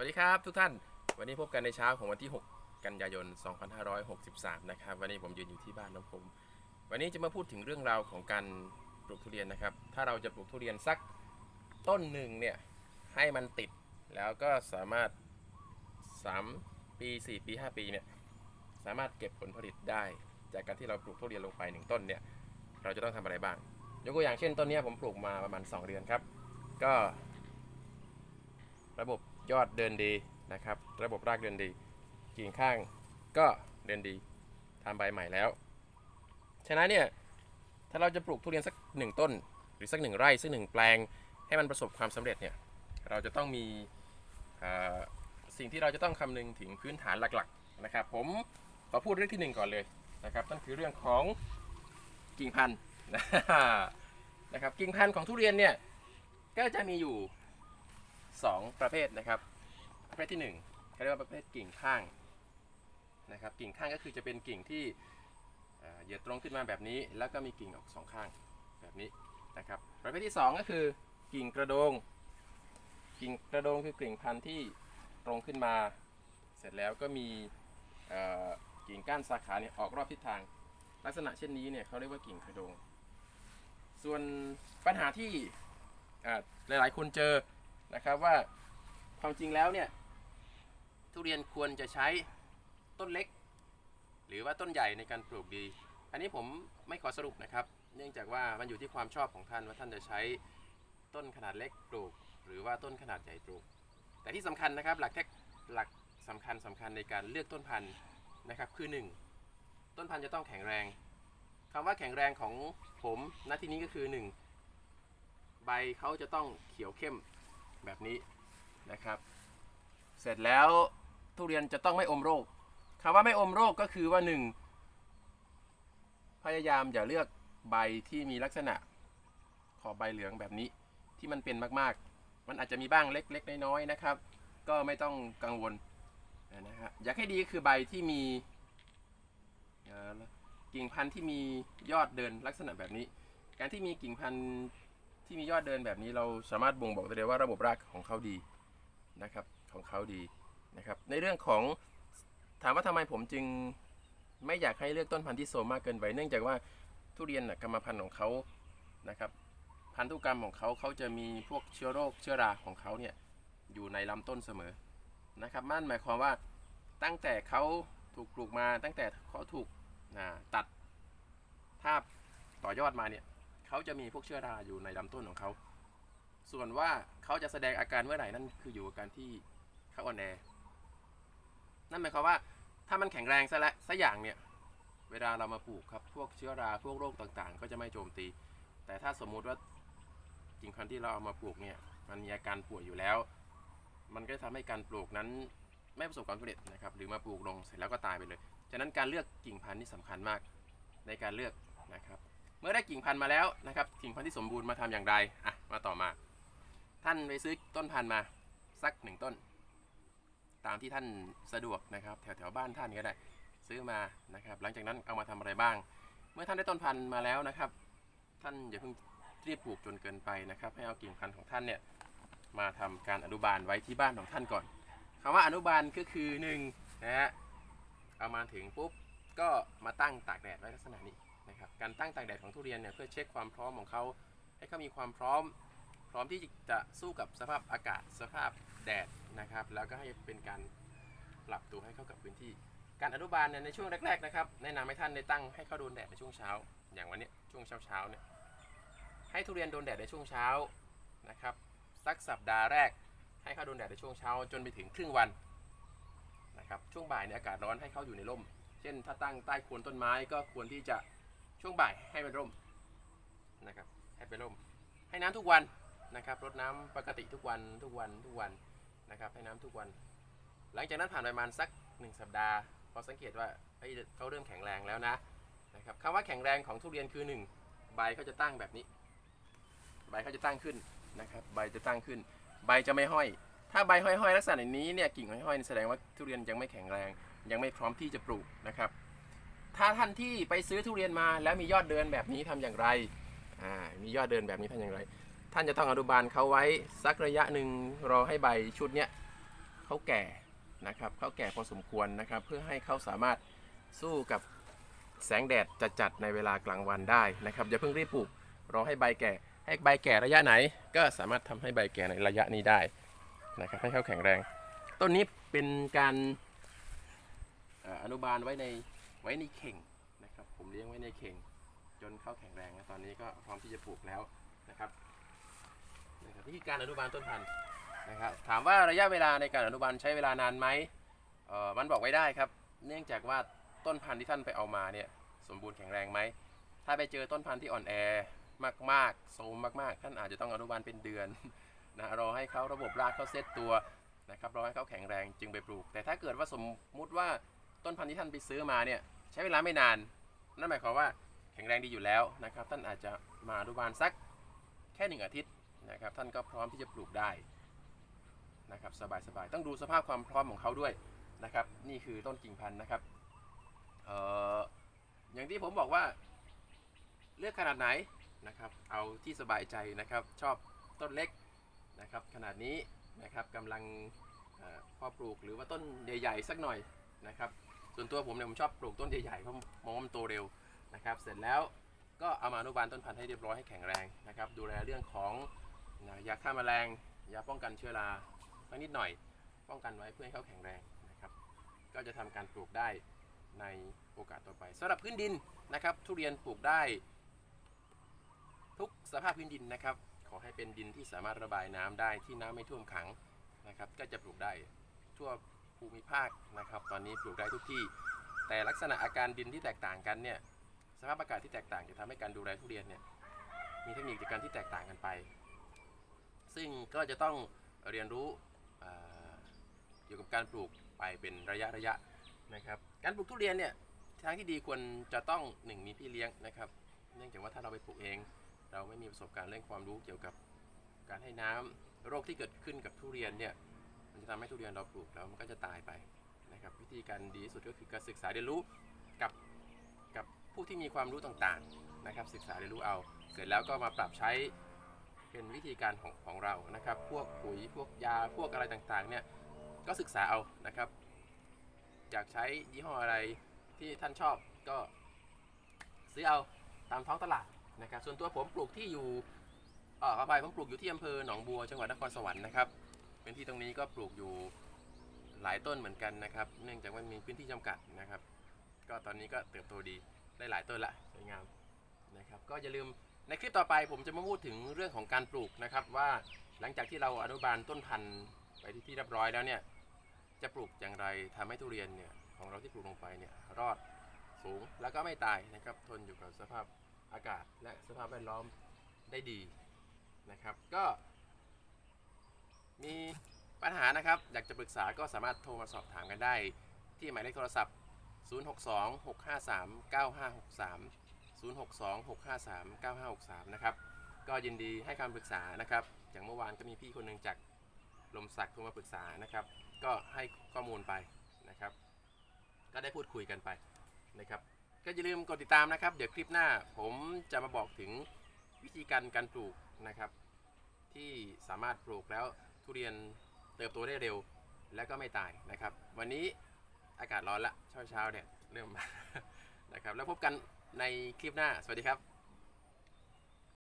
วัสดีครับทุกท่าน วันนี้พบกันในเช้าของวันที่ 6 กันยายน 2563 นะครับ วันนี้ผมยืนอยู่ที่บ้านน้องผมวันนี้จะมาพูดถึงเรื่องราวของการปลูกทุเรียนนะครับ ถ้าเราจะปลูกทุเรียนสักต้นหนึ่งเนี่ยให้มันติดแล้วก็สามารถ 3 ปี 4 ปี 5 ปีเนี่ยสามารถเก็บผลผลิตได้ จากการที่เราปลูกทุเรียนลงไปหนึ่งต้นเนี่ยเราจะต้องทำอะไรบ้าง ยกตัวอย่างเช่นต้นนี้ผมปลูกมาประมาณ 2 เดือนครับ ก็ระบบ ยอดเดินดีนะครับ ระบบรากเดินดี กิ่งข้างก็เดินดีทำใบใหม่แล้ว ฉะนั้นเนี่ยถ้าเราจะปลูกทุเรียนสักหนึ่งต้น หรือสักหนึ่งไร่สักหนึ่งแปลง ให้มันประสบความสำเร็จเนี่ยเราจะต้องมีสิ่งที่เราจะต้องคำนึงถึงพื้นฐานหลักๆนะครับ ผมขอพูดเรื่องที่หนึ่งก่อนเลยนะครับนั่นคือเรื่องของกิ่งพันธุ์นะครับกิ่งพันธุ์ของทุเรียนเนี่ยก็จะมีอยู่ 2 ประเภทนะครับ ประเภทที่1เขาเรียกว่าประเภทกิ่งข้างนะครับ กิ่งข้างก็คือจะเป็นกิ่งที่เอ่อเหยียดตรงขึ้นมาแบบนี้ แล้วก็มีกิ่งออกสองข้างแบบนี้นะครับ ประเภทที่ 2 ก็คือกิ่งกระโดง กิ่งกระโดงคือกิ่งพันธุ์ที่ตรงขึ้นมา เสร็จแล้วก็มีกิ่งก้านสาขาเนี่ยออกรอบทิศทาง ลักษณะเช่นนี้เนี่ยเขาเรียกว่ากิ่งกระโดง ส่วนปัญหาที่หลายๆ คนเจอ นะครับว่าความจริงแล้วเนี่ยทุเรียนควรจะใช้ต้นเล็ก หรือว่าต้นใหญ่ในการปลูกดี อันนี้ผมไม่ขอสรุปนะครับ เนื่องจากว่ามันอยู่ที่ความชอบของท่านว่าท่านจะใช้ต้นขนาดเล็กปลูก หรือว่าต้นขนาดใหญ่ปลูก แต่ที่สำคัญนะครับหลักเทคหลักสำคัญสำคัญในการเลือกต้นพันธุ์นะครับคือ 1 ต้นพันธุ์จะต้องแข็งแรงคำว่าแข็งแรงของผมณที่นี้ก็คือ 1 ใบเขาจะต้องเขียวเข้ม แบบนี้นะครับ เสร็จแล้วทุเรียนจะต้องไม่อมโรคคำว่าไม่อมโรคก็คือว่าหนึ่งพยายามอย่าเลือกใบที่มีลักษณะขอบใบเหลืองแบบนี้ที่มันเป็นมากๆ มันอาจจะมีบ้างเล็กๆ น้อยๆนะครับ ก็ไม่ต้องกังวลนะฮะอยากให้ดีก็คือใบที่มีกิ่งพันธุ์ที่มียอดเดินลักษณะแบบนี้ การที่มีกิ่งพันธุ์ ที่มียอดเดินแบบนี้เราสามารถบ่งบอกได้เลยว่าระบบรากของเขาดีนะครับของเขาดีนะครับ ในเรื่องของถามว่าทำไมผมจึงไม่อยากให้เลือกต้นพันธุ์ที่โซมมากเกินไป เนื่องจากว่าทุเรียนกรรมพันธุ์ของเขานะครับ พันธุกรรมของเขาเขาจะมีพวกเชื้อโรคเชื้อราของเขาเนี่ยอยู่ในลำต้นเสมอนะครับนั่นหมายความว่าตั้งแต่เขาถูกปลูกมาตั้งแต่เขาถูกตัดทาบต่อยอดมาเนี่ย เขาจะมีพวกเชื้อราอยู่ในลำต้นของเขา ส่วนว่าเขาจะแสดงอาการเมื่อไหร่นั่นคืออยู่กับการที่เขาอ่อนแอ นั่นหมายความว่าถ้ามันแข็งแรงซะและสัอย่างเนี่ย เวลาเรามาปลูกครับ พวกเชื้อรา พวกโรคต่างๆ ก็จะไม่โจมตี แต่ถ้าสมมุติว่ากิ่งพันธุ์ที่เราเอามาปลูกเนี่ย มันมีอาการป่วยอยู่แล้ว มันก็จะทำให้การปลูกนั้นไม่ประสบความสำเร็จนะครับ หรือมาปลูกลงเสร็จแล้วก็ตายไปเลย ฉะนั้นการเลือกกิ่งพันธุ์นี่สำคัญมากในการเลือกนะครับ เมื่อได้กิ่งพันธุ์มาแล้วนะครับกิ่งพันธุ์ที่สมบูรณ์มาทำอย่างไรอะมาต่อมา ท่านไปซื้อต้นพันธุ์มาสักหนึ่งต้น ตามที่ท่านสะดวกนะครับ แถวแถวบ้านท่านก็ได้ ซื้อมานะครับ หลังจากนั้นเอามาทำอะไรบ้าง เมื่อท่านได้ต้นพันธุ์มาแล้วนะครับ ท่านอย่าเพิ่งรีบปลูกจนเกินไปนะครับ ให้เอากิ่งพันธุ์ของท่านเนี่ยมาทำการอนุบาลไว้ที่บ้านของท่านก่อนคำว่าอนุบาลก็คือหนึ่งนะฮะเอามาถึงปุ๊บก็มาตั้งตากแดดไว้ลักษณะนี้ นะครับการตั้งตากแดดของทุเรียนเนี่ยเพื่อเช็คความพร้อมของเขาให้เขามีความพร้อม พร้อมที่จะสู้กับสภาพอากาศ สภาพแดดนะครับ แล้วก็ให้เป็นการปรับตัวให้เข้ากับพื้นที่ การอนุบาลเนี่ยในช่วงแรกๆนะครับแนะนำให้ท่านได้ตั้งให้เขาโดนแดดในช่วงเช้า อย่างวันนี้ช่วงเช้าๆเนี่ยให้ทุเรียนโดนแดดในช่วงเช้านะครับสักสัปดาห์แรกให้เขาโดนแดดในช่วงเช้า จนไปถึงครึ่งวันนะครับช่วงบ่ายเนี่ยอากาศร้อนให้เขาอยู่ในร่ม เช่น ถ้าตั้งใต้โคนต้นไม้ก็ควรที่จะ ช่วงบ่ายให้เป็นร่มนะครับให้เป็นร่ม ให้น้ำทุกวันนะครับรดน้ำปกติทุกวันทุกวันทุกวันนะครับให้น้ำทุกวัน หลังจากนั้นผ่านไปประมาณสักหนึ่งสัปดาห์ พอสังเกตว่าเอ้ยเขาเริ่มแข็งแรงแล้วนะนะครับคำว่าแข็งแรงของทุเรียนคือหนึ่งใบเขาจะตั้งแบบนี้ ใบเขาจะตั้งขึ้นนะครับใบจะตั้งขึ้น ใบจะไม่ห้อย ถ้าใบห้อยๆลักษณะนี้เนี่ยกิ่งห้อยๆแสดงว่าทุเรียนยังไม่แข็งแรง ยังไม่พร้อมที่จะปลูกนะครับ ถ้าท่านที่ไปซื้อทุเรียนมาแล้วมียอดเดินแบบนี้ทำอย่างไรอ่ามียอดเดินแบบนี้ทำอย่างไร ท่านจะต้องอนุบาลเขาไว้สักระยะหนึ่งรอให้ใบชุดเนี้ยเขาแก่นะครับเขาแก่พอสมควรนะครับ เพื่อให้เขาสามารถสู้กับแสงแดดจัดๆในเวลากลางวันได้นะครับอย่าเพิ่งรีบปลูกรอให้ใบแก่ ให้ใบแก่ระยะไหน ก็สามารถทำให้ใบแก่ในระยะนี้ได้นะครับให้เขาแข็งแรง ต้นนี้เป็นการเอ่ออนุบาลไว้ใน ไว้ในเข่งนะครับ ผมเลี้ยงไว้ในเข่ง จนเขาแข็งแรงแล้วตอนนี้ก็พร้อมที่จะปลูกแล้วนะครับนะครับวิธีการอนุบาลต้นพันธุ์นะครับถามว่าระยะเวลาในการอนุบาลใช้เวลานานไหมเออมันบอกไว้ได้ครับ เนื่องจากว่าต้นพันธุ์ที่ท่านไปเอามาเนี่ยสมบูรณ์แข็งแรงไหมถ้าไปเจอต้นพันธุ์ที่อ่อนแอมากๆโซมมากๆ ท่านอาจจะต้องอนุบาลเป็นเดือนนะรอให้เขาระบบรากเขาเซตตัวนะครับรอให้เขาแข็งแรงจึงไปปลูก แต่ถ้าเกิดว่าสมมุติว่า ต้นพันธุ์ที่ท่านไปซื้อมาเนี่ยใช้เวลาไม่นาน นั่นหมายความว่าแข็งแรงดีอยู่แล้วนะครับ ท่านอาจจะมาอนุบาลสักแค่หนึ่งอาทิตย์นะครับ ท่านก็พร้อมที่จะปลูกได้นะครับสบายๆต้องดูสภาพความพร้อมของเขาด้วยนะครับ นี่คือต้นกิ่งพันธุ์นะครับเอ่ออย่างที่ผมบอกว่าเลือกขนาดไหนนะครับ เอาที่สบายใจนะครับ ชอบต้นเล็กนะครับ ขนาดนี้นะครับกำลังเอ่อพอปลูกหรือว่าต้นใหญ่ ๆ สักหน่อยนะครับ ส่วนตัวผมเนี่ยผมชอบปลูกต้นใหญ่ๆเพราะมองว่ามันโตเร็วนะครับ เสร็จแล้วก็เอามาอนุบาลต้นพันธุ์ให้เรียบร้อยให้แข็งแรงนะครับ ดูแลเรื่องของนะยาฆ่าแมลงยาป้องกันเชื้อราสักนิดหน่อย ป้องกันไว้เพื่อให้เขาแข็งแรงนะครับ ก็จะทำการปลูกได้ในโอกาสต่อไปสำหรับพื้นดินนะครับ ทุเรียนปลูกได้ ทุกสภาพพื้นดินนะครับ ขอให้เป็นดินที่สามารถระบายน้ำได้ที่น้ำไม่ท่วมขังนะครับ ก็จะปลูกได้ทั่ว ภูมิภาคนะครับ ตอนนี้ปลูกได้ทุกที่ แต่ลักษณะอาการดินที่แตกต่างกันเนี่ยสภาพอากาศที่แตกต่างจะทำให้การดูแลทุเรียนเนี่ยมีเทคนิคในการที่แตกต่างกันไป ซึ่งก็จะต้องเรียนรู้อ่าเกี่ยวกับการปลูกไปเป็นระยะระยะนะครับการปลูกทุเรียนเนี่ยทางที่ดีควรจะต้องหนึ่งมีพี่เลี้ยงนะครับ เนื่องจากว่าถ้าเราไปปลูกเอง เราไม่มีประสบการณ์เรื่องความรู้เกี่ยวกับการให้น้ำโรคที่เกิดขึ้นกับทุเรียนเนี่ย มันจะทำให้ทุเรียนเราปลูกแล้วมันก็จะตายไปนะครับวิธีการดีที่สุดก็คือการศึกษาเรียนรู้กับกับผู้ที่มีความรู้ต่างๆนะครับ ศึกษาเรียนรู้เอา เสร็จแล้วก็มาปรับใช้เป็นวิธีการของของเรานะครับ พวกปุ๋ยพวกยาพวกอะไรต่างๆเนี่ยก็ศึกษาเอานะครับอยากใช้ยี่ห้ออะไรที่ท่านชอบก็ซื้อเอาตามท้องตลาดนะครับ ส่วนตัวผมปลูกที่อยู่อ่อขออภัยผมปลูกอยู่ที่อำเภอหนองบัวจังหวัดนครสวรรค์นะครับ เป็นที่ตรงนี้ก็ปลูกอยู่หลายต้นเหมือนกันนะครับ เนื่องจากว่ามีพื้นที่จำกัดนะครับ ก็ตอนนี้ก็เติบโตดีได้หลายต้นละสวยงามนะครับ ก็อย่าลืมในคลิปต่อไปผมจะมาพูดถึงเรื่องของการปลูกนะครับ ว่าหลังจากที่เราอนุบาลต้นพันธุ์ไปที่ที่เรียบร้อยแล้วเนี่ยจะปลูกอย่างไรทำให้ทุเรียนเนี่ยของเราที่ปลูกลงไปเนี่ยรอดสูงแล้วก็ไม่ตายนะครับทนอยู่กับสภาพอากาศและสภาพแวดล้อมได้ดีนะครับ ก็ มีปัญหานะครับ อยากจะปรึกษาก็สามารถโทรมาสอบถามกันได้ ที่หมายเลขโทรศัพท์ 062 653 9563 062 653 9563 นะครับ ก็ยินดีให้คำปรึกษานะครับ อย่างเมื่อวานก็มีพี่คนหนึ่งจากลมศักดิ์โทรมาปรึกษานะครับ ก็ให้ข้อมูลไปนะครับ ก็ได้พูดคุยกันไปนะครับ ก็อย่าลืมกดติดตามนะครับ เดี๋ยวคลิปหน้าผมจะมาบอกถึงวิธีการการปลูกนะครับ ที่สามารถปลูกแล้ว ทุเรียนเติบโตได้เร็วและก็ไม่ตายนะครับ วันนี้อากาศร้อนละเช้าเช้าๆเนี่ยเริ่มมานะครับ แล้วพบกันในคลิปหน้า สวัสดีครับ